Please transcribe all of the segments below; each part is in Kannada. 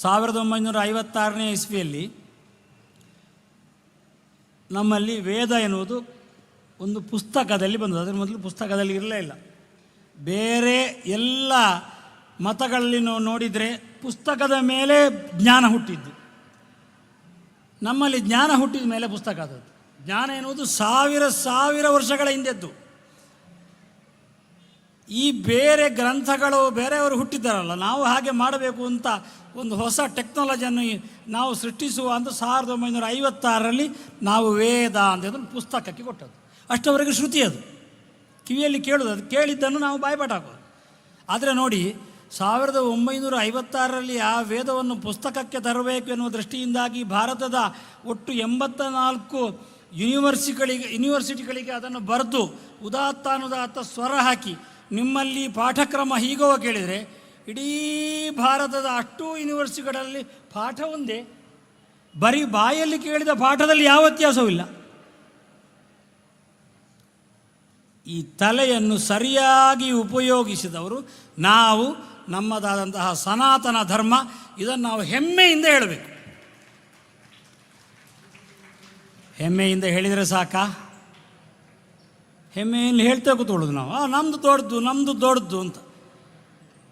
ಸಾವಿರದ ಒಂಬೈನೂರ ಐವತ್ತಾರನೇ ಇಸ್ವಿಯಲ್ಲಿ ನಮ್ಮಲ್ಲಿ ವೇದ ಎನ್ನುವುದು ಒಂದು ಪುಸ್ತಕದಲ್ಲಿ ಬಂದದ್ದು. ಅದರ ಮೊದಲು ಪುಸ್ತಕದಲ್ಲಿ ಇರಲೇ ಇಲ್ಲ. ಬೇರೆ ಎಲ್ಲ ಮತಗಳಲ್ಲಿ ನಾವು ನೋಡಿದರೆ ಪುಸ್ತಕದ ಮೇಲೆ ಜ್ಞಾನ ಹುಟ್ಟಿದ್ದು. ನಮ್ಮಲ್ಲಿ ಜ್ಞಾನ ಹುಟ್ಟಿದ ಮೇಲೆ ಪುಸ್ತಕ ಆದದ್ದು. ಜ್ಞಾನ ಎನ್ನುವುದು ಸಾವಿರ ಸಾವಿರ ವರ್ಷಗಳ ಹಿಂದೆದ್ದು. ಈ ಬೇರೆ ಗ್ರಂಥಗಳು ಬೇರೆಯವರು ಹುಟ್ಟಿದ್ದಾರಲ್ಲ, ನಾವು ಹಾಗೆ ಮಾಡಬೇಕು ಅಂತ ಒಂದು ಹೊಸ ಟೆಕ್ನಾಲಜಿಯನ್ನು ನಾವು ಸೃಷ್ಟಿಸುವ ಅಂತ ಸಾವಿರದ ಒಂಬೈನೂರ ಐವತ್ತಾರರಲ್ಲಿ ನಾವು ವೇದ ಅಂತ ಅದನ್ನು ಪುಸ್ತಕಕ್ಕೆ ಕೊಟ್ಟದ್ದು. ಅಷ್ಟವರೆಗೆ ಶ್ರುತಿ ಅದು. ಕಿವಿಯಲ್ಲಿ ಕೇಳೋದು, ಅದು ಕೇಳಿದ್ದನ್ನು ನಾವು ಬಾಯ್ಪಾಠ ಹಾಕೋದು ಆದರೆ ನೋಡಿ, ಸಾವಿರದ ಒಂಬೈನೂರ ಐವತ್ತಾರರಲ್ಲಿ ಆ ವೇದವನ್ನು ಪುಸ್ತಕಕ್ಕೆ ತರಬೇಕು ಎನ್ನುವ ದೃಷ್ಟಿಯಿಂದಾಗಿ ಭಾರತದ ಒಟ್ಟು ಎಂಬತ್ತ ನಾಲ್ಕು ಯೂನಿವರ್ಸಿಗಳಿಗೆ ಯೂನಿವರ್ಸಿಟಿಗಳಿಗೆ ಅದನ್ನು ಬರೆದು ಉದಾತ್ತಾನುದಾತ್ತ ಸ್ವರ ಹಾಕಿ ನಿಮ್ಮಲ್ಲಿ ಪಾಠಕ್ರಮ ಹೀಗೋ ಕೇಳಿದರೆ, ಇಡೀ ಭಾರತದ ಅಷ್ಟು ಯೂನಿವರ್ಸಿಟಿಗಳಲ್ಲಿ ಪಾಠ ಒಂದೇ. ಬರೀ ಬಾಯಲ್ಲಿ ಕೇಳಿದ ಪಾಠದಲ್ಲಿ ಯಾವ ವ್ಯತ್ಯಾಸವೂ ಇಲ್ಲ ಈ ತಲೆಯನ್ನು ಸರಿಯಾಗಿ ಉಪಯೋಗಿಸಿದವರು ನಾವು, ನಮ್ಮದಾದಂತಹ ಸನಾತನ ಧರ್ಮ, ಇದನ್ನು ನಾವು ಹೆಮ್ಮೆಯಿಂದ ಹೇಳಬೇಕು. ಹೆಮ್ಮೆಯಿಂದ ಹೇಳಿದರೆ ಸಾಕಾ? ಹೆಮ್ಮೆಯಲ್ಲಿ ಹೇಳ್ತಾ ಕೂತ್ಕೊಳ್ಳೋದು ನಾವು. ಆ ನಮ್ಮದು ದೊಡ್ಡದು ನಮ್ಮದು ದೊಡ್ಡದು ಅಂತ.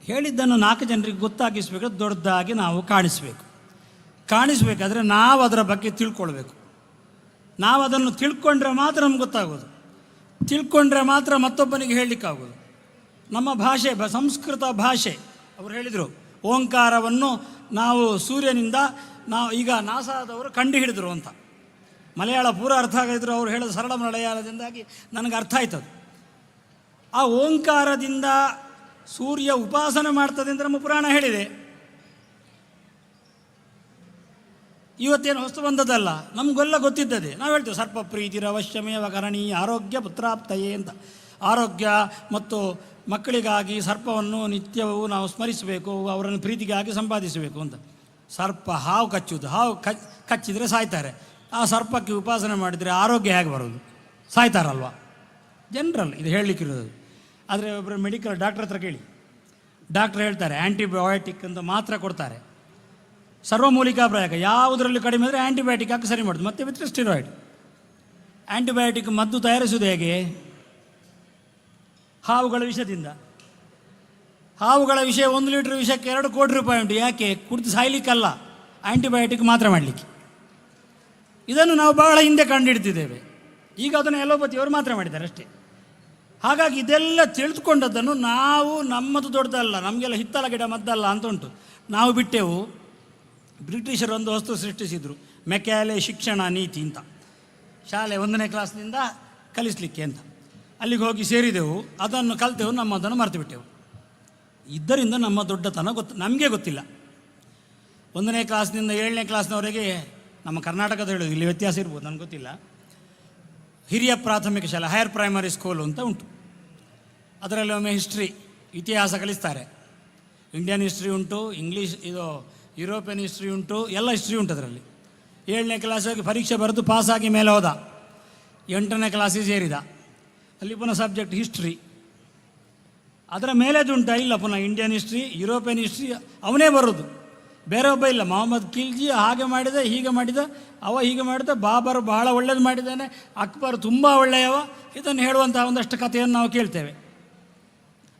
ಹೇಳಿದ್ದನ್ನು ನಾಲ್ಕು ಜನರಿಗೆ ಗೊತ್ತಾಗಿಸ್ಬೇಕಾದ್ರೆ ದೊಡ್ಡದಾಗಿ ನಾವು ಕಾಣಿಸ್ಬೇಕು. ಕಾಣಿಸ್ಬೇಕಾದ್ರೆ ನಾವು ಅದರ ಬಗ್ಗೆ ತಿಳ್ಕೊಳ್ಬೇಕು. ನಾವು ಅದನ್ನು ತಿಳ್ಕೊಂಡ್ರೆ ಮಾತ್ರ ನಮ್ಗೆ ಗೊತ್ತಾಗೋದು. ತಿಳ್ಕೊಂಡ್ರೆ ಮಾತ್ರ ಮತ್ತೊಬ್ಬನಿಗೆ ಹೇಳಲಿಕ್ಕಾಗೋದು. ನಮ್ಮ ಭಾಷೆ, ಬ, ಸಂಸ್ಕೃತ ಭಾಷೆ, ಅವರು ಹೇಳಿದರು, ಓಂಕಾರವನ್ನು ನಾವು ಸೂರ್ಯನಿಂದ ನಾವು ಈಗ ನಾಸಾದವರು ಕಂಡುಹಿಡಿದರು ಅಂತ. ಮಲಯಾಳ ಪೂರ ಅರ್ಥ ಆಗದಿದ್ರು ಅವ್ರು ಹೇಳೋದು ಸರಳ ಮಲಯಾಳದಿಂದಾಗಿ ನನಗೆ ಅರ್ಥ ಆಯ್ತದು. ಆ ಓಂಕಾರದಿಂದ ಸೂರ್ಯ ಉಪಾಸನೆ ಮಾಡ್ತದೆ ಅಂತ ನಮ್ಮ ಪುರಾಣ ಹೇಳಿದೆ. ಇವತ್ತೇನು ಹೊಸ್ತು ಬಂದದ್ದಲ್ಲ, ನಮಗೆಲ್ಲ ಗೊತ್ತಿದ್ದದೆ ನಾವು ಹೇಳ್ತೇವೆ, ಸರ್ಪ ಪ್ರೀತಿ ರವಶ್ಯಮೇವ ಕರಣೀಯ ಆರೋಗ್ಯ ಪುತ್ರಾಪ್ತಯೇ ಅಂತ. ಆರೋಗ್ಯ ಮತ್ತು ಮಕ್ಕಳಿಗಾಗಿ ಸರ್ಪವನ್ನು ನಿತ್ಯವೂ ನಾವು ಸ್ಮರಿಸಬೇಕು, ಅವರನ್ನು ಪ್ರೀತಿಗಾಗಿ ಸಂಪಾದಿಸಬೇಕು ಅಂತ. ಸರ್ಪ ಹಾವು ಕಚ್ಚುವುದು ಹಾವು ಕಚ್ ಕಚ್ಚಿದರೆ ಸಾಯ್ತಾರೆ. ಆ ಸರ್ಪಕ್ಕೆ ಉಪಾಸನೆ ಮಾಡಿದರೆ ಆರೋಗ್ಯ ಹೇಗೆ ಬರೋದು ಸಾಯ್ತಾರಲ್ವ? ಜನರಲ್, ಇದು ಹೇಳಲಿಕ್ಕಿರೋದು ಆದರೆ ಒಬ್ಬರು ಮೆಡಿಕಲ್ ಡಾಕ್ಟ್ರ್ ಹತ್ರ ಕೇಳಿ. ಡಾಕ್ಟ್ರ್ ಹೇಳ್ತಾರೆ ಆ್ಯಂಟಿಬಯೋಟಿಕ್ ಅಂತ ಮಾತ್ರ ಕೊಡ್ತಾರೆ. ಸರ್ವಮೂಲಿಕಾ ಪ್ರಯೋಗ ಯಾವುದರಲ್ಲಿ ಕಡಿಮೆ ಅಂದರೆ ಆ್ಯಂಟಿಬಯೋಟಿಕ್ ಹಾಕಿ ಸರಿ ಮಾಡೋದು. ಮತ್ತೆ ವಿತ್ ಸ್ಟಿರಾಯ್ಡ್ ಆ್ಯಂಟಿಬಯೋಟಿಕ್ ಮದ್ದು ತಯಾರಿಸುವುದು ಹೇಗೆ? ಹಾವುಗಳ ವಿಷದಿಂದ. ಹಾವುಗಳ ವಿಷಯ ಒಂದು ಲೀಟ್ರ್ ವಿಷಕ್ಕೆ ಎರಡು ಕೋಟಿ ರೂಪಾಯಿ ಉಂಟು. ಯಾಕೆ? ಕುಡಿದು ಸಾಯ್ಲಿಕ್ಕಲ್ಲ. ಆ್ಯಂಟಿಬಯೋಟಿಕ್ ಮಾತ್ರ ಮಾಡಲಿಕ್ಕೆ. ಇದನ್ನು ನಾವು ಬಹಳ ಹಿಂದೆ ಕಂಡುಹಿಡ್ತಿದ್ದೇವೆ ಈಗ ಅದನ್ನು ಎಲೋಪತಿಯವರು ಮಾತ್ರ ಮಾಡಿದ್ದಾರೆ ಅಷ್ಟೇ. ಹಾಗಾಗಿ ಇದೆಲ್ಲ ತಿಳಿದುಕೊಂಡದ್ದನ್ನು ನಾವು ನಮ್ಮದು ದೊಡ್ಡದಲ್ಲ, ನಮಗೆಲ್ಲ ಹಿತ್ತಲ ಗಿಡ ಮದ್ದಲ್ಲ ಅಂತ ಉಂಟು. ನಾವು ಬಿಟ್ಟೆವು. ಬ್ರಿಟಿಷರು ಒಂದು ವಸ್ತು ಸೃಷ್ಟಿಸಿದರು, ಮೆಕ್ಯಾಲೆ ಶಿಕ್ಷಣ ನೀತಿ ಅಂತ. ಶಾಲೆ ಒಂದನೇ ಕ್ಲಾಸ್ನಿಂದ ಕಲಿಸಲಿಕ್ಕೆ ಅಂತ. ಅಲ್ಲಿಗೆ ಹೋಗಿ ಸೇರಿದೆವು. ಅದನ್ನು ಕಲ್ತೆವು, ನಮ್ಮದನ್ನು ಮರೆತು ಬಿಟ್ಟೆವು. ಇದರಿಂದ ನಮ್ಮ ದೊಡ್ಡತನ ಗೊತ್ತು, ನಮಗೆ ಗೊತ್ತಿಲ್ಲ. ಒಂದನೇ ಕ್ಲಾಸ್ನಿಂದ ಏಳನೇ ಕ್ಲಾಸ್ನವರೆಗೆ ನಮ್ಮ ಕರ್ನಾಟಕದ ಹೇಳೋದು ಇಲ್ಲಿ ವ್ಯತ್ಯಾಸ ಇರ್ಬೋದು, ನನಗೆ ಗೊತ್ತಿಲ್ಲ. ಹಿರಿಯ ಪ್ರಾಥಮಿಕ ಶಾಲೆ ಹೈಯರ್ ಪ್ರೈಮರಿ ಸ್ಕೂಲು ಅಂತ ಉಂಟು. ಅದರಲ್ಲಿ ಒಮ್ಮೆ ಹಿಸ್ಟ್ರಿ ಇತಿಹಾಸ ಕಲಿಸ್ತಾರೆ. ಇಂಡಿಯನ್ ಹಿಸ್ಟ್ರಿ ಉಂಟು ಇಂಗ್ಲೀಷ್ ಇದು ಯುರೋಪಿಯನ್ ಹಿಸ್ಟ್ರಿ ಉಂಟು, ಎಲ್ಲ ಹಿಸ್ಟ್ರಿ ಉಂಟು ಅದರಲ್ಲಿ. ಏಳನೇ ಕ್ಲಾಸಿಗೆ ಪರೀಕ್ಷೆ ಬರೆದು ಪಾಸಾಗಿ ಮೇಲೆ ಹೋದ. ಎಂಟನೇ ಕ್ಲಾಸಿಗೆ ಸೇರಿದ. ಅಲ್ಲಿ ಪುನಃ ಸಬ್ಜೆಕ್ಟ್ ಹಿಸ್ಟ್ರಿ ಅದರ ಮೇಲೆದುಂಟ ಇಲ್ಲ ಪುನಃ ಇಂಡಿಯನ್ ಹಿಸ್ಟ್ರಿ ಯುರೋಪಿಯನ್ ಹಿಸ್ಟ್ರಿ ಅವನೇ ಬರೋದು. ಬೇರೆ ಒಬ್ಬ ಇಲ್ಲ. ಮೊಹಮ್ಮದ್ ಖಿಲ್ಜಿ ಹಾಗೆ ಮಾಡಿದೆ, ಹೀಗೆ ಮಾಡಿದ, ಅವ ಹೀಗೆ ಮಾಡಿದ, ಬಾಬರ್ ಬಹಳ ಒಳ್ಳೇದು ಮಾಡಿದ್ದಾನೆ, ಅಕ್ಬರ್ ತುಂಬ ಒಳ್ಳೆಯವ. ಇದನ್ನು ಹೇಳುವಂತಹ ಒಂದಷ್ಟು ಕಥೆಯನ್ನು ನಾವು ಕೇಳ್ತೇವೆ.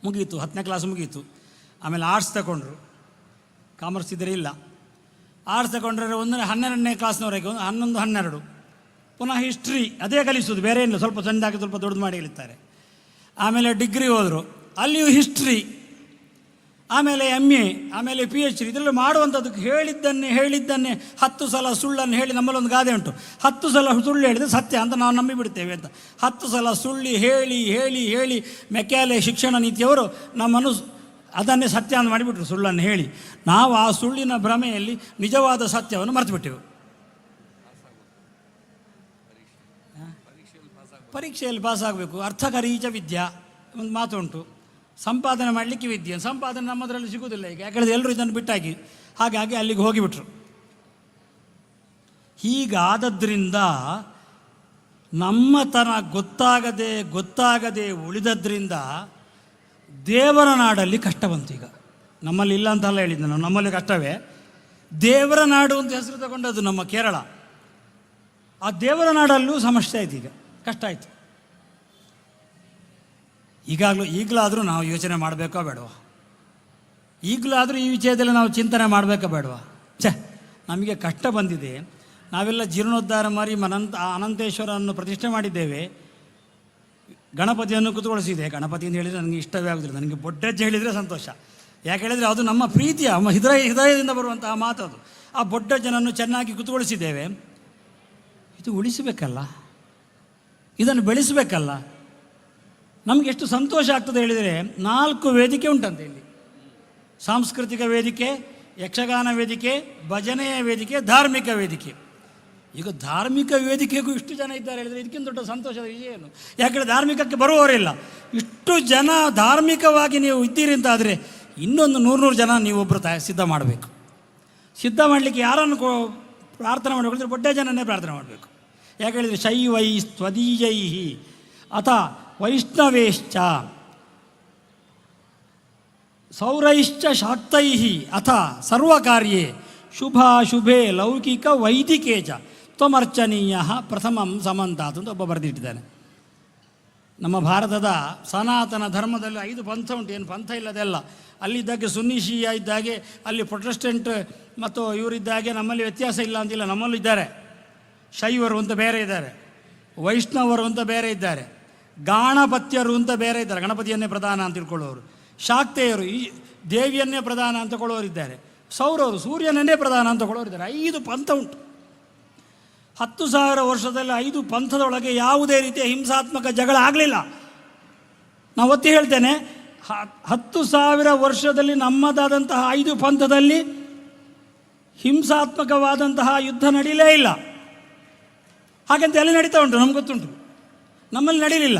ಮುಗೀತು, ಹತ್ತನೇ ಕ್ಲಾಸ್ ಮುಗೀತು. ಆಮೇಲೆ ಆರ್ಟ್ಸ್ ತಗೊಂಡ್ರು ಕಾಮರ್ಸ್ ಇದ್ದರೆ ಇಲ್ಲ. ಆರ್ಟ್ಸ್ ತಗೊಂಡ್ರೆ ಒಂದನೇ, ಹನ್ನೆರಡನೇ ಕ್ಲಾಸ್ನವರೆಗೆ ಒಂದು ಹನ್ನೊಂದು, ಹನ್ನೆರಡು. ಪುನಃ ಹಿಸ್ಟ್ರಿ ಅದೇ ಕಲಿಸೋದು, ಬೇರೆ ಇಲ್ಲ ಸ್ವಲ್ಪ ಸಣ್ಣದಾಗಿ ಸ್ವಲ್ಪ ದೊಡ್ಡದು ಮಾಡಿ ಹೇಳ್ತಾರೆ ಆಮೇಲೆ ಡಿಗ್ರಿ ಹೋದರು. ಅಲ್ಲಿಯೂ ಹಿಸ್ಟ್ರಿ ಆಮೇಲೆ ಎಂ ಎ, ಆಮೇಲೆ ಪಿ ಎಚ್ ಡಿ ಇದರಲ್ಲಿ ಮಾಡುವಂಥದ್ದಕ್ಕೆ ಹೇಳಿದ್ದನ್ನೇ ಹೇಳಿದ್ದನ್ನೇ ಹತ್ತು ಸಲ ಸುಳ್ಳನ್ನು ಹೇಳಿ ನಮ್ಮಲ್ಲೊಂದು ಗಾದೆ ಉಂಟು. ಹತ್ತು ಸಲ ಸುಳ್ಳು ಹೇಳಿದರೆ ಸತ್ಯ ಅಂತ ನಾವು ನಂಬಿಬಿಡ್ತೇವೆ ಅಂತ. ಹತ್ತು ಸಲ ಸುಳ್ಳಿ ಹೇಳಿ ಹೇಳಿ ಹೇಳಿ ಮೆಕ್ಯಾಲೆ ಶಿಕ್ಷಣ ನೀತಿಯವರು ನಮ್ಮನ್ನು ಅದನ್ನೇ ಸತ್ಯ ಅಂತ ಮಾಡಿಬಿಟ್ರು ಸುಳ್ಳನ್ನು ಹೇಳಿ. ನಾವು ಆ ಸುಳ್ಳಿನ ಭ್ರಮೆಯಲ್ಲಿ ನಿಜವಾದ ಸತ್ಯವನ್ನು ಮರೆತುಬಿಟ್ಟೆವು. ಪರೀಕ್ಷೆಯಲ್ಲಿ ಪಾಸ್ ಆಗಬೇಕು ಅರ್ಥಕರೀಚ ವಿದ್ಯಾ, ಒಂದು ಮಾತು ಉಂಟು. ಸಂಪಾದನೆ ಮಾಡಲಿಕ್ಕೆ ವಿದ್ಯೆ. ಸಂಪಾದನೆ ನಮ್ಮದರಲ್ಲಿ ಸಿಗುವುದಿಲ್ಲ ಈಗ. ಯಾಕಂದರೆ ಎಲ್ಲರೂ ಇದನ್ನು ಬಿಟ್ಟಾಗಿ. ಹಾಗಾಗಿ ಅಲ್ಲಿಗೆ ಹೋಗಿಬಿಟ್ರು. ಹೀಗಾದದ್ರಿಂದ ನಮ್ಮತನ ಗೊತ್ತಾಗದೆ ಗೊತ್ತಾಗದೆ ಉಳಿದದ್ರಿಂದ ದೇವರ ನಾಡಲ್ಲಿ ಕಷ್ಟ ಬಂತು ಈಗ. ನಮ್ಮಲ್ಲಿ ಇಲ್ಲ ಅಂತೆಲ್ಲ ಹೇಳಿದ್ದೆ ನಾನು. ನಮ್ಮಲ್ಲಿ ಕಷ್ಟವೇ. ದೇವರ ನಾಡು ಅಂತ ಹೆಸರು ತಗೊಂಡದ್ದು ನಮ್ಮ ಕೇರಳ. ಆ ದೇವರ ನಾಡಲ್ಲೂ ಸಮಸ್ಯೆ ಆಯ್ತು ಈಗ. ಕಷ್ಟ ಆಯಿತು. ಈಗಾಗಲೂ ಈಗಲಾದರೂ ನಾವು ಯೋಚನೆ ಮಾಡಬೇಕೋ ಬೇಡವಾ? ಈಗಲಾದರೂ ಈ ವಿಷಯದಲ್ಲಿ ನಾವು ಚಿಂತನೆ ಮಾಡಬೇಕೋ ಬೇಡವಾ? ಛೆ, ನಮಗೆ ಕಷ್ಟ ಬಂದಿದೆ. ನಾವೆಲ್ಲ ಜೀರ್ಣೋದ್ಧಾರ ಮಾಡಿ ಮನಂತ ಅನಂತೇಶ್ವರನ್ನು ಪ್ರತಿಷ್ಠೆ ಮಾಡಿದ್ದೇವೆ. ಗಣಪತಿಯನ್ನು ಕುತ್ಕೊಳಿಸಿದೆ ಗಣಪತಿ ಅಂತ ಹೇಳಿದರೆ ನನಗೆ ಇಷ್ಟವೇ ಆಗೋದಿಲ್ಲ. ನನಗೆ ಬೊಡ್ಡಜ್ಜೆ ಹೇಳಿದರೆ ಸಂತೋಷ. ಯಾಕೆ ಹೇಳಿದರೆ ಅದು ನಮ್ಮ ಪ್ರೀತಿಯ ನಮ್ಮ ಹೃದಯ, ಹೃದಯದಿಂದ ಬರುವಂತಹ ಮಾತು ಅದು. ಆ ಬೊಡ್ಡಜ್ಜನನ್ನು ಚೆನ್ನಾಗಿ ಕುತ್ಕೊಳಿಸಿದ್ದೇವೆ ಇದು ಉಳಿಸಬೇಕಲ್ಲ? ಇದನ್ನು ಬೆಳೆಸಬೇಕಲ್ಲ? ನಮಗೆ ಎಷ್ಟು ಸಂತೋಷ ಆಗ್ತದೆ ಹೇಳಿದರೆ ನಾಲ್ಕು ವೇದಿಕೆ ಉಂಟಂತೆ ಇಲ್ಲಿ. ಸಾಂಸ್ಕೃತಿಕ ವೇದಿಕೆ, ಯಕ್ಷಗಾನ ವೇದಿಕೆ, ಭಜನೆಯ ವೇದಿಕೆ, ಧಾರ್ಮಿಕ ವೇದಿಕೆ. ಈಗ ಧಾರ್ಮಿಕ ವೇದಿಕೆಗೂ ಇಷ್ಟು ಜನ ಇದ್ದಾರೆ ಹೇಳಿದರೆ ಇದಕ್ಕಿಂತ ದೊಡ್ಡ ಸಂತೋಷದ ವಿಷಯ ಏನು? ಯಾಕಂದರೆ ಧಾರ್ಮಿಕಕ್ಕೆ ಬರುವವರಿಲ್ಲ ಇಷ್ಟು ಜನ ಧಾರ್ಮಿಕವಾಗಿ ನೀವು ಇದ್ದೀರಿ ಅಂತ ಆದರೆ ಇನ್ನೊಂದು ನೂರು ನೂರು ಜನ ನೀವೊಬ್ಬರು ತಯ ಸಿದ್ಧ ಮಾಡಬೇಕು. ಸಿದ್ಧ ಮಾಡಲಿಕ್ಕೆ ಯಾರನ್ನು ಕೋ, ಪ್ರಾರ್ಥನೆ ಮಾಡಬೇಕು ಅಂದರೆ ಬೊಡ್ಡ ಜನನೇ ಪ್ರಾರ್ಥನೆ ಮಾಡಬೇಕು. ಯಾಕೆ ಹೇಳಿದರೆ ಶೈವೈ ಸ್ವದೀಯೈ ಅಥ ವೈಷ್ಣವೇಶ್ಚ. ಸೌರೈಶ್ಚ ಶಾಕ್ತೈ ಅಥ ಸರ್ವಕಾರ್ಯೇ. ಶುಭಾಶುಭೆ ಲೌಕಿಕ ವೈದಿಕೇಜ ತ್ವಮರ್ಚನೀಯ ಪ್ರಥಮಂ ಸಮಂತಾತ್ ಅಂತ ಒಬ್ಬ ಬರೆದಿಟ್ಟಿದ್ದಾನೆ. ನಮ್ಮ ಭಾರತದ ಸನಾತನ ಧರ್ಮದಲ್ಲಿ ಐದು ಪಂಥ ಉಂಟು. ಏನು ಪಂಥ ಇಲ್ಲದೆಲ್ಲ ಅಲ್ಲಿದ್ದಾಗೆ ಸುನ್ನಿಶೀಯ ಇದ್ದಾಗೆ, ಅಲ್ಲಿ ಪ್ರೊಟೆಸ್ಟೆಂಟ್ ಮತ್ತು ಇವರಿದ್ದಾಗೆ ನಮ್ಮಲ್ಲಿ ವ್ಯತ್ಯಾಸ ಇಲ್ಲ ಅಂತಿಲ್ಲ. ನಮ್ಮಲ್ಲೂ ಇದ್ದಾರೆ ಶೈವರು ಅಂತ ಬೇರೆ ಇದ್ದಾರೆ. ವೈಷ್ಣವರು ಅಂತ ಬೇರೆ ಇದ್ದಾರೆ. ಗಾಣಪತ್ಯರು ಅಂತ ಬೇರೆ ಇದ್ದಾರೆ. ಗಣಪತಿಯನ್ನೇ ಪ್ರಧಾನ ಅಂತ ತಿಳ್ಕೊಳ್ಳೋರು. ಶಾಕ್ತೆಯರು, ಈ ದೇವಿಯನ್ನೇ ಪ್ರಧಾನ ಅಂತ ಕೊಳ್ಳೋರಿದ್ದಾರೆ ಸೌರವರು, ಸೂರ್ಯನನ್ನೇ ಪ್ರಧಾನ ಅಂತ ಕೊಳ್ಳೋರಿದ್ದಾರೆ ಐದು ಪಂಥ ಉಂಟು. ಹತ್ತು ಸಾವಿರ ವರ್ಷದಲ್ಲಿ ಐದು ಪಂಥದೊಳಗೆ ಯಾವುದೇ ರೀತಿಯ ಹಿಂಸಾತ್ಮಕ ಜಗಳ ಆಗಲಿಲ್ಲ. ನಾವು ಒತ್ತಿ ಹೇಳ್ತೇನೆ ಹತ್ತು ಸಾವಿರ ವರ್ಷದಲ್ಲಿ ನಮ್ಮದಾದಂತಹ ಐದು ಪಂಥದಲ್ಲಿ ಹಿಂಸಾತ್ಮಕವಾದಂತಹ ಯುದ್ಧ ನಡೀಲೇ ಇಲ್ಲ. ಹಾಗಂತ ಎಲ್ಲ ನಡೀತಾ ಉಂಟು? ನಮ್ಗೆ ಗೊತ್ತುಂಟು. ನಮ್ಮಲ್ಲಿ ನಡೀಲಿಲ್ಲ.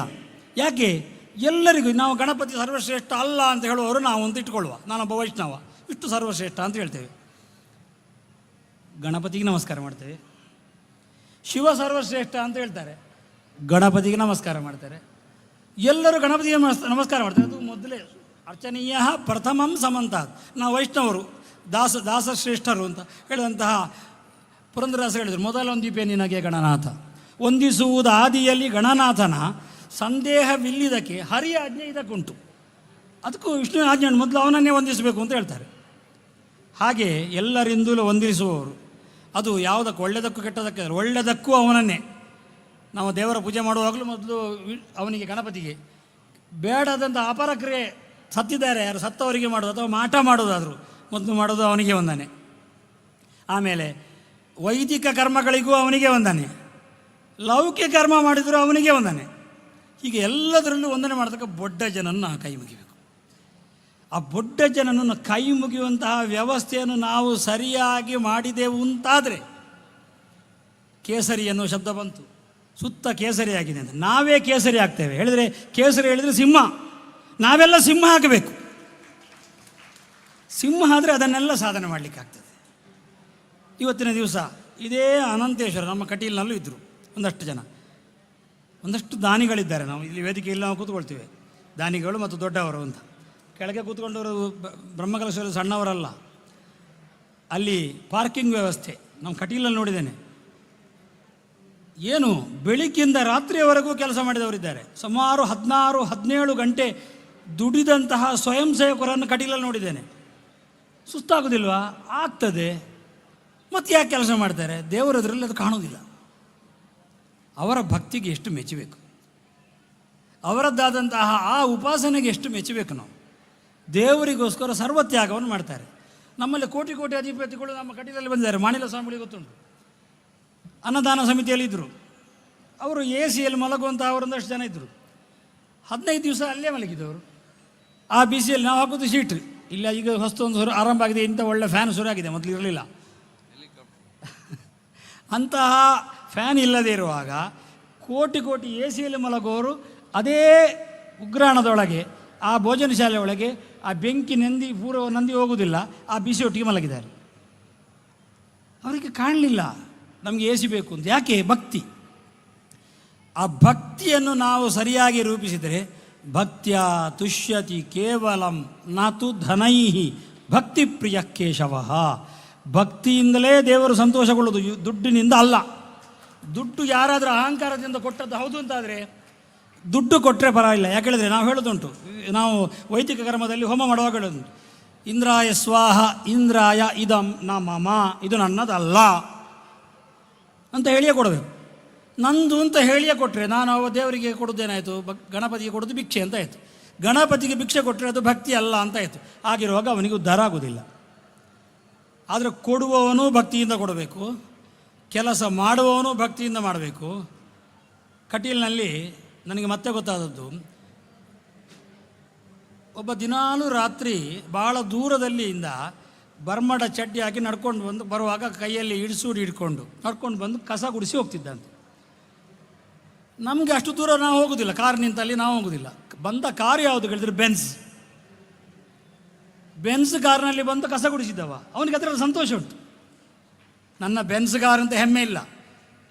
ಯಾಕೆ? ಎಲ್ಲರಿಗೂ ನಾವು ಗಣಪತಿ ಸರ್ವಶ್ರೇಷ್ಠ ಅಲ್ಲ ಅಂತ ಹೇಳುವವರು ನಾವು ಒಂದು ಇಟ್ಕೊಳ್ಳುವ. ನಾನೊಬ್ಬ ವೈಷ್ಣವ. ಇಷ್ಟು ಸರ್ವಶ್ರೇಷ್ಠ ಅಂತ ಹೇಳ್ತೇವೆ. ಗಣಪತಿಗೆ ನಮಸ್ಕಾರ ಮಾಡ್ತೇವೆ. ಶಿವ ಸರ್ವಶ್ರೇಷ್ಠ ಅಂತ ಹೇಳ್ತಾರೆ. ಗಣಪತಿಗೆ ನಮಸ್ಕಾರ ಮಾಡ್ತಾರೆ. ಎಲ್ಲರೂ ಗಣಪತಿಗೆ ನಮಸ್- ನಮಸ್ಕಾರ ಮಾಡ್ತಾರೆ. ಅದು ಮೊದಲೇ ಅರ್ಚನೀಯ ಪ್ರಥಮಂ ಸಮಂತ ನಾವು ವೈಷ್ಣವರು, ದಾಸ, ದಾಸಶ್ರೇಷ್ಠರು ಅಂತ ಹೇಳಿದಂತಹ ಪುರಂದ್ರದಾಸ ಹೇಳಿದರು. ಮೊದಲೊಂದಿಪೆ ನಿನಗೆ ಗಣನಾಥ ಒಂದಿಸುವುದು ಆದಿಯಲ್ಲಿ ಗಣನಾಥನ ಸಂದೇಹವಿಲ್ಲದಕ್ಕೆ ಹರಿಯ ಆಜ್ಞೆ ಇದಕ್ಕುಂಟು. ಅದಕ್ಕೂ ವಿಷ್ಣು ಆಜ್ಞೆ. ಮೊದಲು ಅವನನ್ನೇ ವಂದಿಸಬೇಕು ಅಂತ ಹೇಳ್ತಾರೆ. ಹಾಗೆ ಎಲ್ಲರಿಂದಲೂ ಹೊಂದಿಸುವವರು ಅದು ಯಾವುದಕ್ಕೂ ಒಳ್ಳೆಯದಕ್ಕೂ ಕೆಟ್ಟದಕ್ಕೆ. ಒಳ್ಳೆಯದಕ್ಕೂ ಅವನನ್ನೇ. ನಾವು ದೇವರ ಪೂಜೆ ಮಾಡುವಾಗಲೂ ಮೊದಲು ಅವನಿಗೆ ಗಣಪತಿಗೆ ಬೇಡದಂಥ ಅಪರ ಕ್ರಿಯೆ ಸತ್ತಿದ್ದಾರೆ. ಯಾರು ಸತ್ತವರಿಗೆ ಮಾಡೋದು ಅಥವಾ ಮಾಟ ಮಾಡೋದಾದರೂ ಮೊದಲು ಮಾಡೋದು ಅವನಿಗೆ ವಂದನೆ ಆಮೇಲೆ ವೈದಿಕ ಕರ್ಮಗಳಿಗೂ ಅವನಿಗೆ ವಂದನೆ ಲೌಕಿಕ ಕರ್ಮ ಮಾಡಿದರೂ ಅವನಿಗೆ ವಂದನೆ ಹೀಗೆ ಎಲ್ಲದರಲ್ಲೂ ವಂದನೆ ಮಾಡತಕ್ಕ ಬೊಡ್ಡ ಜನನ ಕೈ ಮುಗಿಬೇಕು. ಆ ಬೊಡ್ಡ ಜನನನ್ನು ಕೈ ಮುಗಿಯುವಂತಹ ವ್ಯವಸ್ಥೆಯನ್ನು ನಾವು ಸರಿಯಾಗಿ ಮಾಡಿದೆವು ಅಂತಾದರೆ ಕೇಸರಿ ಅನ್ನೋ ಶಬ್ದ ಬಂತು. ಸುತ್ತ ಕೇಸರಿ ಆಗಿದೆ ಅಂತ. ನಾವೇ ಕೇಸರಿ ಆಗ್ತೇವೆ. ಹೇಳಿದರೆ ಕೇಸರಿ ಹೇಳಿದರೆ ಸಿಂಹ. ನಾವೆಲ್ಲ ಸಿಂಹ ಆಗಬೇಕು ಸಿಂಹ ಆದರೆ ಅದನ್ನೆಲ್ಲ ಸಾಧನೆ ಮಾಡಲಿಕ್ಕಾಗ್ತದೆ. ಇವತ್ತಿನ ದಿವಸ ಇದೇ ಅನಂತೇಶ್ವರ ನಮ್ಮ ಕಟೀಲಿನಲ್ಲೂ ಇದ್ದರು ಒಂದಷ್ಟು ಜನ. ಒಂದಷ್ಟು ದಾನಿಗಳಿದ್ದಾರೆ ನಾವು. ಇಲ್ಲಿ ವೇದಿಕೆಯಲ್ಲಿ ನಾವು ಕೂತ್ಕೊಳ್ತೀವಿ. ದಾನಿಗಳು ಮತ್ತು ದೊಡ್ಡವರು ಅಂತ. ಕೆಳಗೆ ಕೂತ್ಕೊಂಡವರು ಬ್ರಹ್ಮಕಲಶದಲ್ಲಿ ಸಣ್ಣವರಲ್ಲ. ಅಲ್ಲಿ ಪಾರ್ಕಿಂಗ್ ವ್ಯವಸ್ಥೆ. ನಮ್ಮ ಕಟೀಲಲ್ಲಿ ನೋಡಿದ್ದೇನೆ. ಏನು ಬೆಳಿಗ್ಗೆಯಿಂದ ರಾತ್ರಿಯವರೆಗೂ ಕೆಲಸ ಮಾಡಿದವರಿದ್ದಾರೆ. ಸುಮಾರು ಹದಿನಾರು, ಹದಿನೇಳು ಗಂಟೆ ದುಡಿದಂತಹ ಸ್ವಯಂ ಸೇವಕರನ್ನು ಕಟೀಲಲ್ಲಿ ನೋಡಿದ್ದೇನೆ. ಸುಸ್ತಾಗೋದಿಲ್ವಾ? ಆಗ್ತದೆ. ಮತ್ತೆ ಯಾಕೆ ಕೆಲಸ ಮಾಡ್ತಾರೆ? ದೇವರದ್ರಲ್ಲಿ ಅದು ಕಾಣೋದಿಲ್ಲ ಅವರ ಭಕ್ತಿಗೆ ಎಷ್ಟು ಮೆಚ್ಚಬೇಕು? ಅವರದ್ದಾದಂತಹ ಆ ಉಪಾಸನೆಗೆ ಎಷ್ಟು ಮೆಚ್ಚಬೇಕು ನಾವು? ದೇವರಿಗೋಸ್ಕರ ಸರ್ವತ್ಯಾಗವನ್ನು ಮಾಡ್ತಾರೆ. ನಮ್ಮಲ್ಲಿ ಕೋಟಿ ಕೋಟಿ ಅಧಿಪತಿಗಳು ನಮ್ಮ ಕಟೀಲಲ್ಲಿ ಬಂದಿದ್ದಾರೆ. ಮಾಣಿಲ ಸ್ವಾಮಿಗಳಿಗೆ ಗೊತ್ತುಂಟು. ಅನ್ನದಾನ ಸಮಿತಿಯಲ್ಲಿ ಇದ್ದರು ಅವರು ಎ ಸಿಯಲ್ಲಿ ಮಲಗುವಂಥ ಅವರೊಂದಷ್ಟು ಜನ ಇದ್ದರು ಹದಿನೈದು ದಿವಸ ಅಲ್ಲೇ ಮಲಗಿದ್ದವರು ಆ ಬಿ ಸಿಯಲ್ಲಿ ನಾವು ಹಾಕೋದು ಸೀಟ್ ಇಲ್ಲ, ಈಗ ಹೊಸ್ತೊಂದು ಸುರು ಆರಂಭ ಆಗಿದೆ. ಇಂಥ ಒಳ್ಳೆ ಫ್ಯಾನ್ ಶುರು ಆಗಿದೆ. ಮೊದಲು ಇರಲಿಲ್ಲ. ಅಂತಹ ಫ್ಯಾನ್ ಇಲ್ಲದೇ ಇರುವಾಗ ಕೋಟಿ ಕೋಟಿ ಎ ಸಿಯಲ್ಲಿ ಮಲಗುವವರು ಅದೇ ಉಗ್ರಾಣದೊಳಗೆ, ಆ ಭೋಜನ ಶಾಲೆ ಒಳಗೆ ಆ ಬೆಂಕಿ ನಂದಿ, ಪೂರ್ವ ನಂದಿ ಹೋಗುವುದಿಲ್ಲ, ಆ ಬಿಸಿ ಒಟ್ಟಿಗೆ ಮಲಗಿದ್ದಾರೆ. ಅವರಿಗೆ ಕಾಣಲಿಲ್ಲ, ನಮಗೆ ಎ ಸಿ ಬೇಕು ಅಂತ. ಯಾಕೆ? ಭಕ್ತಿ. ಆ ಭಕ್ತಿಯನ್ನು ನಾವು ಸರಿಯಾಗಿ ರೂಪಿಸಿದರೆ ಭಕ್ತ್ಯ ತುಷ್ಯತಿ ಕೇವಲಂ ನಾತು ಧನೈಹಿ ಭಕ್ತಿ ಪ್ರಿಯ ಕೇಶವ. ಭಕ್ತಿಯಿಂದಲೇ ದೇವರು ಸಂತೋಷಗೊಳ್ಳೋದು ದುಡ್ಡಿನಿಂದ ಅಲ್ಲ. ದುಡ್ಡು ಯಾರಾದರೂ ಅಹಂಕಾರದಿಂದ ಕೊಟ್ಟದ್ದು ಹೌದು ಅಂತಾದರೆ ದುಡ್ಡು ಕೊಟ್ಟರೆ ಪರವಾಗಿಲ್ಲ. ಯಾಕೆ ಹೇಳಿದ್ರೆ ನಾವು ಹೇಳೋದುಂಟು ನಾವು ವೈದಿಕ ಕರ್ಮದಲ್ಲಿ ಹೋಮ ಮಾಡುವಾಗ ಹೇಳೋದುಂಟು ಇಂದ್ರಾಯ ಸ್ವಾಹ, ಇಂದ್ರಾಯ ಇದಂ ನಮಮ. ಇದು ನನ್ನದಲ್ಲ ಅಂತ ಹೇಳಿಯೇ ಕೊಡಬೇಕು. ನಂದು ಅಂತ ಹೇಳಿಯೇ ಕೊಟ್ಟರೆ ನಾನು ಅವ ದೇವರಿಗೆ ಕೊಡೋದೇನಾಯಿತು ಬ ಗಣಪತಿಗೆ ಕೊಡೋದು ಭಿಕ್ಷೆ ಅಂತ ಆಯಿತು. ಗಣಪತಿಗೆ ಭಿಕ್ಷೆ ಕೊಟ್ಟರೆ ಅದು ಭಕ್ತಿ ಅಲ್ಲ ಅಂತ ಆಯಿತು. ಆಗಿರುವಾಗ ಅವನಿಗೆ ಉದ್ಧಾರ ಆಗೋದಿಲ್ಲ ಆದರೆ ಕೊಡುವವನು ಭಕ್ತಿಯಿಂದ ಕೊಡಬೇಕು. ಕೆಲಸ ಮಾಡುವವನು ಭಕ್ತಿಯಿಂದ ಮಾಡಬೇಕು. ಕಟೀಲ್ನಲ್ಲಿ ನನಗೆ ಮತ್ತೆ ಗೊತ್ತಾದದ್ದು. ಒಬ್ಬ ದಿನಾಲೂ ರಾತ್ರಿ ಭಾಳ ದೂರದಲ್ಲಿಯಿಂದ ಬರ್ಮಡ ಚಡ್ಡಿ ಹಾಕಿ ನಡ್ಕೊಂಡು ಬಂದು ಬರುವಾಗ ಕೈಯಲ್ಲಿ ಇಡಿಸೂಡಿ ಹಿಡ್ಕೊಂಡು ನಡ್ಕೊಂಡು ಬಂದು ಕಸ ಗುಡಿಸಿ ಹೋಗ್ತಿದ್ದಂತೆ. ನಮಗೆ ಅಷ್ಟು ದೂರ ನಾವು ಹೋಗೋದಿಲ್ಲ. ಕಾರ್ ನಿಂತಲ್ಲಿ ನಾವು ಹೋಗೋದಿಲ್ಲ. ಬಂದ ಕಾರ್ ಯಾವುದು ಕೇಳಿದ್ರೆ ಬೆನ್ಸ್. ಬೆನ್ಸ್ ಕಾರ್ನಲ್ಲಿ ಬಂದು ಕಸ ಗುಡಿಸಿದ್ದವ. ಅವನಿಗೆ ಅದರಲ್ಲಿ ಸಂತೋಷ ಉಂಟು. ನನ್ನ ಬೆನ್ಸುಗಾರಂತ ಹೆಮ್ಮೆ ಇಲ್ಲ.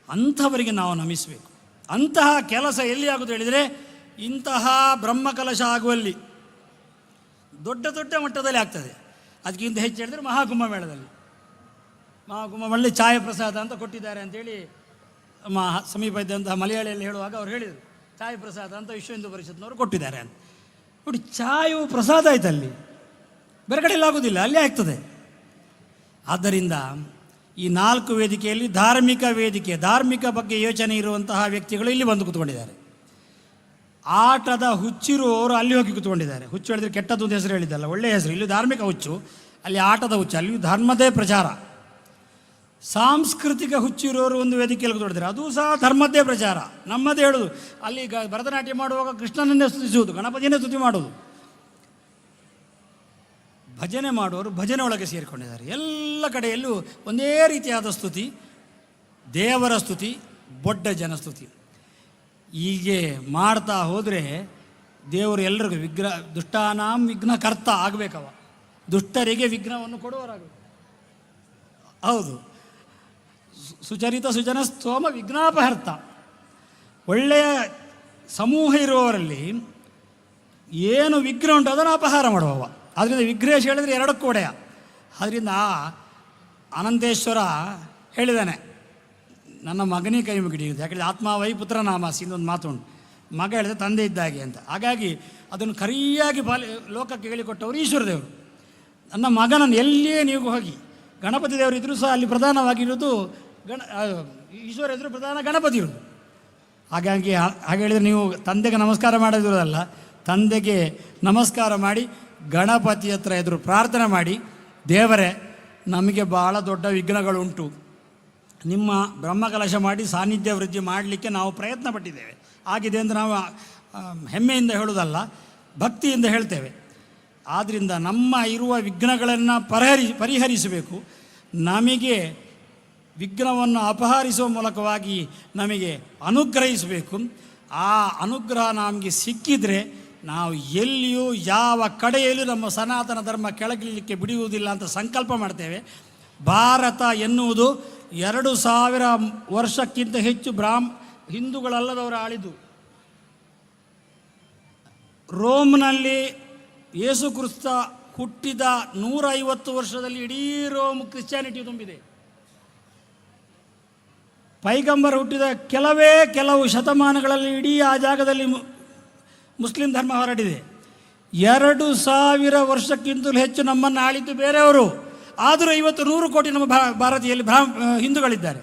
ಅಂಥವರಿಗೆ ನಾವು ನಮಿಸಬೇಕು. ಅಂತಹ ಕೆಲಸ ಎಲ್ಲಿ ಆಗೋದು ಹೇಳಿದರೆ, ಇಂತಹ ಬ್ರಹ್ಮಕಲಶ ಆಗುವಲ್ಲಿ. ದೊಡ್ಡ ದೊಡ್ಡ ಮಟ್ಟದಲ್ಲಿ ಆಗ್ತದೆ. ಅದಕ್ಕಿಂತ ಹೆಚ್ಚು ಹೇಳಿದರೆ ಮಹಾಕುಂಭ ಮೇಳದಲ್ಲಿ. ಛಾಯಾಪ್ರಸಾದ ಛಾಯಾ ಪ್ರಸಾದ ಅಂತ ಕೊಟ್ಟಿದ್ದಾರೆ ಅಂತೇಳಿ ಮಹಾ ಸಮೀಪ ಇದ್ದಂತಹ ಮಲಯಾಳಿಯಲ್ಲಿ ಹೇಳುವಾಗ ಅವ್ರು ಹೇಳಿದರು. ಛಾಯಾ ಪ್ರಸಾದ ಅಂತ ವಿಶ್ವ ಹಿಂದೂ ಪರಿಷತ್ನವರು ಕೊಟ್ಟಿದ್ದಾರೆ ಅಂತ. ನೋಡಿ, ಛಾಯು ಪ್ರಸಾದ ಆಯ್ತು ಅಲ್ಲಿ ಬೇರೆ ಕಡೆಯಲ್ಲಿ ಆಗೋದಿಲ್ಲ, ಅಲ್ಲೇ ಆಗ್ತದೆ. ಆದ್ದರಿಂದ ಈ ನಾಲ್ಕು ವೇದಿಕೆಯಲ್ಲಿ ಧಾರ್ಮಿಕ ವೇದಿಕೆ, ಧಾರ್ಮಿಕ ಬಗ್ಗೆ ಯೋಚನೆ ಇರುವಂತಹ ವ್ಯಕ್ತಿಗಳು ಇಲ್ಲಿ ಬಂದು ಕೂತ್ಕೊಂಡಿದ್ದಾರೆ. ಆಟದ ಹುಚ್ಚಿರುವವರು ಅಲ್ಲಿ ಹೋಗಿ ಕೂತ್ಕೊಂಡಿದ್ದಾರೆ. ಹುಚ್ಚು ಹೇಳಿದರೆ ಕೆಟ್ಟದ್ದು ಅಂತ ಹೆಸರು ಹೇಳಿದ್ದಲ್ಲ ಒಳ್ಳೆಯ ಹೆಸರು. ಇಲ್ಲಿ ಧಾರ್ಮಿಕ ಹುಚ್ಚು, ಅಲ್ಲಿ ಆಟದ ಹುಚ್ಚು, ಅಲ್ಲಿ ಧರ್ಮದೇ ಪ್ರಚಾರ. ಸಾಂಸ್ಕೃತಿಕ ಹುಚ್ಚಿರೋರು ಒಂದು ವೇದಿಕೆಯಲ್ಲಿ ಕೂತ್ಕೊಂಡಿದ್ದಾರೆ. ಅದು ಸಹ ಧರ್ಮದ್ದೇ ಪ್ರಚಾರ. ನಮ್ಮದೇ ಹೇಳುದು. ಅಲ್ಲಿ ಭರತನಾಟ್ಯ ಮಾಡುವಾಗ ಕೃಷ್ಣನನ್ನೇ ಸ್ತುತಿಸುವುದು, ಗಣಪತಿಯನ್ನೇ ಸ್ತುತಿ ಮಾಡೋದು ಭಜನೆ ಮಾಡುವವರು ಭಜನೆ ಒಳಗೆ ಸೇರಿಕೊಂಡಿದ್ದಾರೆ. ಎಲ್ಲ ಕಡೆಯಲ್ಲೂ ಒಂದೇ ರೀತಿಯಾದ ಸ್ತುತಿ, ದೇವರ ಸ್ತುತಿ ಬೊಡ್ಡ ಜನ ಸ್ತುತಿ. ಹೀಗೆ ಮಾಡ್ತಾ ಹೋದರೆ ದೇವರು ಎಲ್ಲರಿಗೂ ವಿಗ್ರಹ, ದುಷ್ಟಾನಾಂ ವಿಘ್ನಕರ್ತ ಆಗಬೇಕವ. ದುಷ್ಟರಿಗೆ ವಿಘ್ನವನ್ನು ಕೊಡುವರಾಗಬೇಕು ಹೌದು. ಸುಚರಿತ ಸುಜನ ಸ್ತೋಮ ವಿಘ್ನಾಪಹರ್ತ. ಒಳ್ಳೆಯ ಸಮೂಹ ಇರುವವರಲ್ಲಿ ಏನು ವಿಘ್ನ ಉಂಟು ಅದನ್ನು ಅಪಹಾರ ಮಾಡುವವ. ಅದರಿಂದ ವಿಗ್ರಹೇಶ್ ಹೇಳಿದರೆ ಎರಡಕ್ಕೂ ಒಡೆಯ. ಅದರಿಂದ ಅನಂತೇಶ್ವರ ಹೇಳಿದ್ದಾನೆ, ನನ್ನ ಮಗನೇ ಕೈ ಮುಗಿಡಿಯುವುದು ಯಾಕಂದರೆ ಆತ್ಮ ವೈ ಪುತ್ರ ನಾಮಾಸಿ ಇನ್ನೊಂದು ಮಾತು ಉಂಟು ಮಗ ಹೇಳಿದ ತಂದೆ ಇದ್ದಾಗೆ ಅಂತ. ಹಾಗಾಗಿ ಅದನ್ನು ಕರಿಯಾಗಿ ಬಾಲ, ಲೋಕಕ್ಕೆ ಹೇಳಿಕೊಟ್ಟವರು ಈಶ್ವರ ದೇವರು ನನ್ನ ಮಗನನ್ನು ಎಲ್ಲಿಯೇ ನೀವು ಹೋಗಿ, ಗಣಪತಿ ದೇವರು ಇದ್ದರೂ ಸಹ ಅಲ್ಲಿ ಪ್ರಧಾನವಾಗಿರೋದು ಗಣ ಈಶ್ವರ ಎದುರು ಪ್ರಧಾನ ಗಣಪತಿ ಇರೋದು ಹಾಗಾಗಿ ಹಾಗೆ ಹೇಳಿದರೆ ನೀವು ತಂದೆಗೆ ನಮಸ್ಕಾರ ಮಾಡೋದಿರೋದಲ್ಲ ತಂದೆಗೆ ನಮಸ್ಕಾರ ಮಾಡಿ ಗಣಪತಿ ಹತ್ರ ಎದುರು ಪ್ರಾರ್ಥನೆ ಮಾಡಿ, ದೇವರೇ, ನಮಗೆ ಭಾಳ ದೊಡ್ಡ ವಿಘ್ನಗಳುಂಟು. ನಿಮ್ಮ ಬ್ರಹ್ಮಕಲಶ ಮಾಡಿ ಸಾನ್ನಿಧ್ಯ ವೃದ್ಧಿ ಮಾಡಲಿಕ್ಕೆ ನಾವು ಪ್ರಯತ್ನ ಪಟ್ಟಿದ್ದೇವೆ. ಆಗಿದೆ ಅಂತ ನಾವು ಹೆಮ್ಮೆಯಿಂದ ಹೇಳುವುದಲ್ಲ, ಭಕ್ತಿಯಿಂದ ಹೇಳ್ತೇವೆ. ಆದ್ದರಿಂದ ನಮ್ಮ ಇರುವ ವಿಘ್ನಗಳನ್ನು ಪರಿಹರಿ, ಪರಿಹರಿಸಬೇಕು. ನಮಗೆ ವಿಘ್ನವನ್ನು ಅಪಹರಿಸುವ ಮೂಲಕವಾಗಿ ನಮಗೆ ಅನುಗ್ರಹಿಸಬೇಕು. ಆ ಅನುಗ್ರಹ ನಮಗೆ ಸಿಕ್ಕಿದರೆ ನಾವು ಎಲ್ಲಿಯೂ ಯಾವ ಕಡೆಯಲ್ಲೂ ನಮ್ಮ ಸನಾತನ ಧರ್ಮ ಕೆಳಗಿಳಿಲಿಕ್ಕೆ ಬಿಡುವುದಿಲ್ಲ ಅಂತ ಸಂಕಲ್ಪ ಮಾಡ್ತೇವೆ. ಭಾರತ ಎನ್ನುವುದು ಎರಡು ಸಾವಿರ ವರ್ಷಕ್ಕಿಂತ ಹೆಚ್ಚು ಬ್ರಾಹ್ಮ, ಹಿಂದೂಗಳಲ್ಲದವರು ಆಳಿದ್ದು ರೋಮ್ನಲ್ಲಿ ಯೇಸು ಕ್ರಿಸ್ತ ಹುಟ್ಟಿದ ನೂರೈವತ್ತು ವರ್ಷದಲ್ಲಿ ಇಡೀ ರೋಮ್ ಕ್ರಿಶ್ಚಿಯಾನಿಟಿ ತುಂಬಿದೆ. ಪೈಗಂಬರ್ ಹುಟ್ಟಿದ ಕೆಲವೇ ಕೆಲವು ಶತಮಾನಗಳಲ್ಲಿ ಇಡೀ ಆ ಜಾಗದಲ್ಲಿ ಮುಸ್ಲಿಂ ಧರ್ಮ ಹೊರಟಿದೆ ಎರಡು ಸಾವಿರ ವರ್ಷಕ್ಕಿಂತಲೂ ಹೆಚ್ಚು ನಮ್ಮನ್ನು ಆಳಿದ್ದು ಬೇರೆಯವರು. ಆದರೂ ಇವತ್ತು ನೂರು ಕೋಟಿ ನಮ್ಮ ಭಾರತೀಯಲ್ಲಿ ಬ್ರಾಹ್ಮ ಹಿಂದೂಗಳಿದ್ದಾರೆ.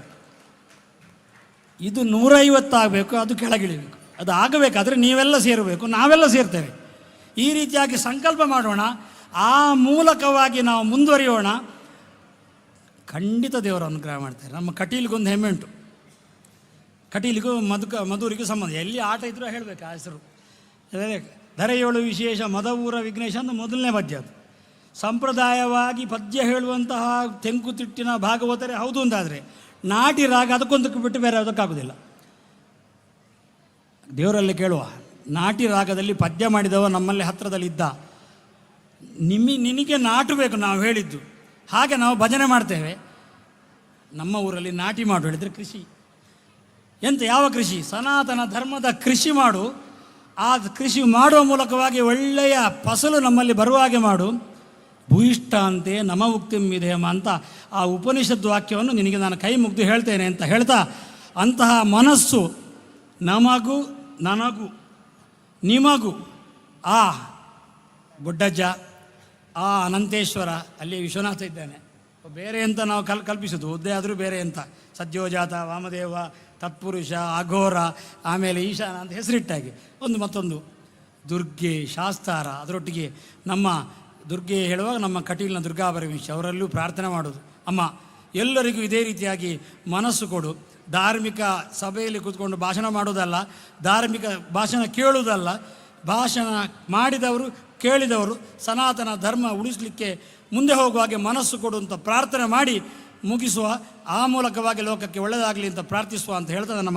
ಇದು ನೂರೈವತ್ತಾಗಬೇಕು ಅದು ಕೆಳಗಿಳಿಬೇಕು. ಅದು ಆಗಬೇಕಾದ್ರೆ ನೀವೆಲ್ಲ ಸೇರಬೇಕು, ನಾವೆಲ್ಲ ಸೇರ್ತೇವೆ. ಈ ರೀತಿಯಾಗಿ ಸಂಕಲ್ಪ ಮಾಡೋಣ. ಆ ಮೂಲಕವಾಗಿ ನಾವು ಮುಂದುವರಿಯೋಣ. ಖಂಡಿತ ದೇವರು ಅನುಗ್ರಹ ಮಾಡ್ತಾರೆ. ನಮ್ಮ ಕಟೀಲಿಗೊಂದು ಹೆಮ್ಮೆ ಉಂಟು. ಕಟೀಲಿಗೂ ಮಧುಕ, ಮಧುರಿಗೂ ಸಂಬಂಧ. ಎಲ್ಲಿ ಆಟ ಇದ್ರೂ ಹೇಳಬೇಕು ಆ ಹೆಸರು. ಧರೆಯೋಳು ವಿಶೇಷ ಮದವೂರ ವಿಘ್ನೇಶ ಅಂತ ಮೊದಲನೇ ಪದ್ಯ ಅದು. ಸಂಪ್ರದಾಯವಾಗಿ ಪದ್ಯ ಹೇಳುವಂತಹ ತೆಂಕುತಿಟ್ಟಿನ ಭಾಗವತರೆ ಹೌದು ಅಂತಾದರೆ, ನಾಟಿ ರಾಗ ಅದಕ್ಕೊಂದಕ್ಕೆ ಬಿಟ್ಟು ಬೇರೆ ಅದಕ್ಕಾಗೋದಿಲ್ಲ ದೇವರಲ್ಲಿ ಕೇಳುವ, ನಾಟಿ ರಾಗದಲ್ಲಿ ಪದ್ಯ ಮಾಡಿದವ ನಮ್ಮಲ್ಲಿ ಹತ್ತಿರದಲ್ಲಿದ್ದ ನಿಮಿ, ನಿನಗೆ ನಾಟಬೇಕು ನಾವು ಹೇಳಿದ್ದು. ಹಾಗೆ ನಾವು ಭಜನೆ ಮಾಡ್ತೇವೆ. ನಮ್ಮ ಊರಲ್ಲಿ ನಾಟಿ ಮಾಡು ಹೇಳಿದರೆ ಕೃಷಿ. ಎಂತ ಯಾವ ಕೃಷಿ? ಸನಾತನ ಧರ್ಮದ ಕೃಷಿ ಮಾಡು. ಆ ಕೃಷಿ ಮಾಡುವ ಮೂಲಕವಾಗಿ ಒಳ್ಳೆಯ ಫಸಲು ನಮ್ಮಲ್ಲಿ ಬರುವ ಹಾಗೆ ಮಾಡು. ಭೂಯಿಷ್ಠ ಅಂತೆ ನಮ ಅಂತ ಆ ಉಪನಿಷತ್ ವಾಕ್ಯವನ್ನು ನಿನಗೆ ನಾನು ಕೈ ಮುಗ್ದು ಹೇಳ್ತೇನೆ ಅಂತ ಹೇಳ್ತಾ ಅಂತಹ ಮನಸ್ಸು ನಮಗೂ, ನನಗೂ, ನಿಮಗೂ, ಆ ಗುಡ್ಡಜ್ಜ, ಆ ಅನಂತೇಶ್ವರ, ಅಲ್ಲಿ ವಿಶ್ವನಾಥ ಇದ್ದಾನೆ. ಬೇರೆ ಅಂತ ನಾವು ಕಲ್ ಕಲ್ಪಿಸೋದು ಒದ್ದೆ ಆದರೂ ಬೇರೆ ಅಂತ ಸದ್ಯೋಜಾತ, ವಾಮದೇವ ತತ್ಪುರುಷ, ಅಘೋರ, ಆಮೇಲೆ ಈಶಾನ ಅಂತ ಹೆಸರಿಟ್ಟಾಗಿ. ಒಂದು ಮತ್ತೊಂದು. ದುರ್ಗೆ, ಶಾಸ್ತಾರ, ಅದರೊಟ್ಟಿಗೆ ನಮ್ಮ ದುರ್ಗೆ ಹೇಳುವಾಗ ನಮ್ಮ ಕಟೀಲಿನ ದುರ್ಗಾ ಪರಮೇಶ್ ಅವರಲ್ಲೂ ಪ್ರಾರ್ಥನೆ ಮಾಡೋದು ಅಮ್ಮ, ಎಲ್ಲರಿಗೂ ಇದೇ ರೀತಿಯಾಗಿ ಮನಸ್ಸು ಕೊಡು. ಧಾರ್ಮಿಕ ಸಭೆಯಲ್ಲಿ ಕೂತ್ಕೊಂಡು ಭಾಷಣ ಮಾಡೋದಲ್ಲ ಧಾರ್ಮಿಕ ಭಾಷಣ ಕೇಳುವುದಲ್ಲ, ಭಾಷಣ ಮಾಡಿದವರು, ಕೇಳಿದವರು, ಸನಾತನ ಧರ್ಮ ಉಳಿಸಲಿಕ್ಕೆ ಮುಂದೆ ಹೋಗುವಾಗೆ ಮನಸ್ಸು ಕೊಡುವಂಥ ಪ್ರಾರ್ಥನೆ ಮಾಡಿ ಮುಗಿಸುವ ಆ ಮೂಲಕವಾಗಿ ಲೋಕಕ್ಕೆ ಒಳ್ಳೆಯದಾಗಲಿ ಅಂತ ಪ್ರಾರ್ಥಿಸುವ ಅಂತ ಹೇಳ್ತಾ ನನ್ನ